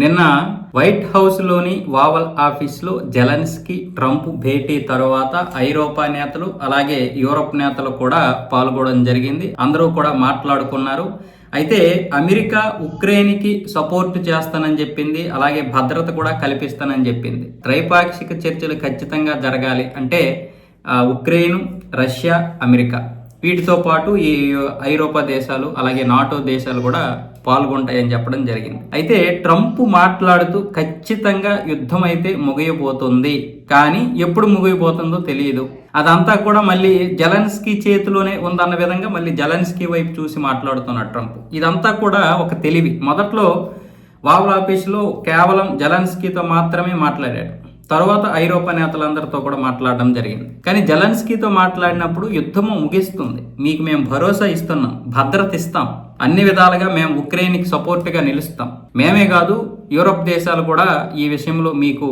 నిన్న వైట్ హౌస్లోని వావల్ ఆఫీస్లో జెలెన్స్కీ ట్రంప్ భేటీ తరువాత ఐరోపా నేతలు అలాగే యూరప్ నేతలు కూడా పాల్గొనడం జరిగింది. అందరూ కూడా మాట్లాడుకున్నారు. అయితే అమెరికా ఉక్రెయిన్కి సపోర్ట్ చేస్తానని చెప్పింది అలాగే భద్రత కూడా కల్పిస్తానని చెప్పింది. త్రైపాక్షిక చర్చలు ఖచ్చితంగా జరగాలి అంటే ఉక్రెయిన్ రష్యా అమెరికా. వీటితో పాటు ఈ ఐరోపా దేశాలు అలాగే నాటో దేశాలు కూడా పాల్గొంటాయని చెప్పడం జరిగింది. అయితే ట్రంప్ మాట్లాడుతూ ఖచ్చితంగా యుద్ధం అయితే ముగియబోతుంది. కానీ ఎప్పుడు ముగియబోతుందో తెలియదు అదంతా కూడా మళ్ళీ జలన్స్కీ చేతిలోనే ఉందన్న విధంగా మళ్ళీ జలన్స్కీ వైపు చూసి మాట్లాడుతున్నాడు ట్రంప్. ఇదంతా కూడా ఒక తెలివి. మొదట్లో వావల్ ఆఫీస్లో కేవలం జలన్స్కీతో మాత్రమే మాట్లాడాడు. తర్వాత ఐరోపా నేతలందరితో కూడా మాట్లాడడం జరిగింది. కానీ జలన్స్కీతో మాట్లాడినప్పుడు యుద్ధము ముగిస్తుంది. మీకు మేము భరోసా ఇస్తున్నాం భద్రత ఇస్తాం. అన్ని విధాలుగా మేము ఉక్రెయిన్కి సపోర్ట్గా నిలుస్తాం. మేమే కాదు యూరప్ దేశాలు కూడా ఈ విషయంలో మీకు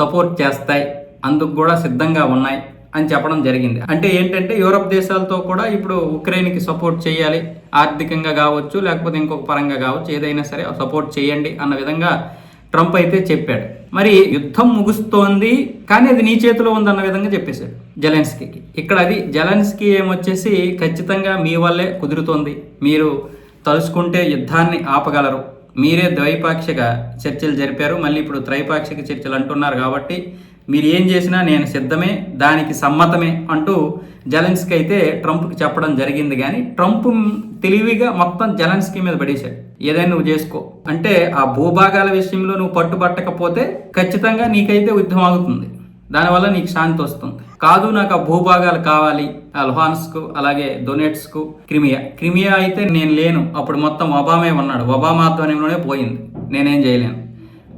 సపోర్ట్ చేస్తాయి. అందుకు కూడా సిద్ధంగా ఉన్నాయి అని చెప్పడం జరిగింది. అంటే ఏంటంటే యూరప్ దేశాలతో కూడా ఇప్పుడు ఉక్రెయిన్కి సపోర్ట్ చేయాలి. ఆర్థికంగా కావచ్చు లేకపోతే ఇంకొక పరంగా కావచ్చు ఏదైనా సరే సపోర్ట్ చేయండి అన్న విధంగా ట్రంప్ అయితే చెప్పాడు. మరి యుద్ధం ముగుస్తోంది కానీ అది నీ చేతిలో ఉందన్న విధంగా చెప్పేశాడు జెలెన్స్కీకి. ఇక్కడ అది జెలెన్స్కీ ఏమొచ్చేసి ఖచ్చితంగా మీ వల్లే కుదురుతోంది. మీరు తలుచుకుంటే యుద్ధాన్ని ఆపగలరు. మీరే ద్వైపాక్షిక చర్చలు జరిపారు. మళ్ళీ ఇప్పుడు త్రైపాక్షిక చర్చలు అంటున్నారు కాబట్టి మీరు ఏం చేసినా నేను సిద్ధమే దానికి సమ్మతమే అంటూ జలెన్స్కి అయితే ట్రంప్కి చెప్పడం జరిగింది కానీ ట్రంప్ తెలివిగా మొత్తం జలెన్స్కి మీద పడేశాడు. ఏదైనా నువ్వు చేసుకో. అంటే ఆ భూభాగాల విషయంలో నువ్వు పట్టుబట్టకపోతే ఖచ్చితంగా నీకైతే యుద్ధం ఆగుతుంది. దానివల్ల నీకు శాంతి వస్తుంది. కాదు నాకు ఆ భూభాగాలు కావాలి. ఆ లుహాన్స్కు అలాగే డొనేట్స్కు. క్రిమియా. క్రిమియా అయితే నేను లేను. అప్పుడు మొత్తం ఒబామే ఉన్నాడు. ఒబామా ఆధ్వర్యంలోనే పోయింది. నేనేం చేయలేను.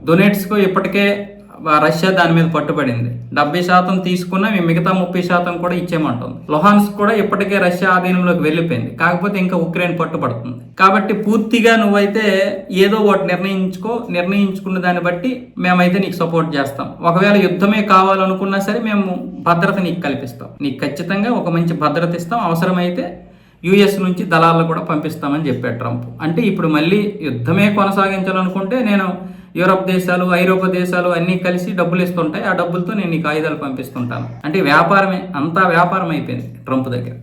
డొనేట్స్కు ఇప్పటికే రష్యా దాని మీద పట్టుబడింది. డెబ్బై శాతం తీసుకున్న మేము మిగతా ముప్పై శాతం కూడా ఇచ్చేయమంటుంది. లొహాన్స్ కూడా ఇప్పటికే రష్యా ఆధీనంలోకి వెళ్ళిపోయింది. కాకపోతే ఇంకా ఉక్రెయిన్ పట్టుబడుతుంది. కాబట్టి పూర్తిగా నువ్వైతే ఏదో ఒకటి నిర్ణయించుకో నిర్ణయించుకున్న దాన్ని బట్టి మేమైతే నీకు సపోర్ట్ చేస్తాం. ఒకవేళ యుద్ధమే కావాలనుకున్నా సరే మేము భద్రత నీకు కల్పిస్తాం. నీకు ఖచ్చితంగా ఒక మంచి భద్రత ఇస్తాం. అవసరమైతే యుఎస్ నుంచి దళాలను కూడా పంపిస్తామని చెప్పాడు ట్రంప్. అంటే ఇప్పుడు మళ్ళీ యుద్ధమే కొనసాగించాలనుకుంటే నేను యూరప్ దేశాలు ఐరోపా దేశాలు అన్నీ కలిసి డబ్బులు ఇస్తుంటాయి. ఆ డబ్బులతో నేను నీకు ఆయుధాలు పంపిస్తుంటాను. అంటే వ్యాపారమే అంతా వ్యాపారం అయిపోయింది ట్రంప్ దగ్గర.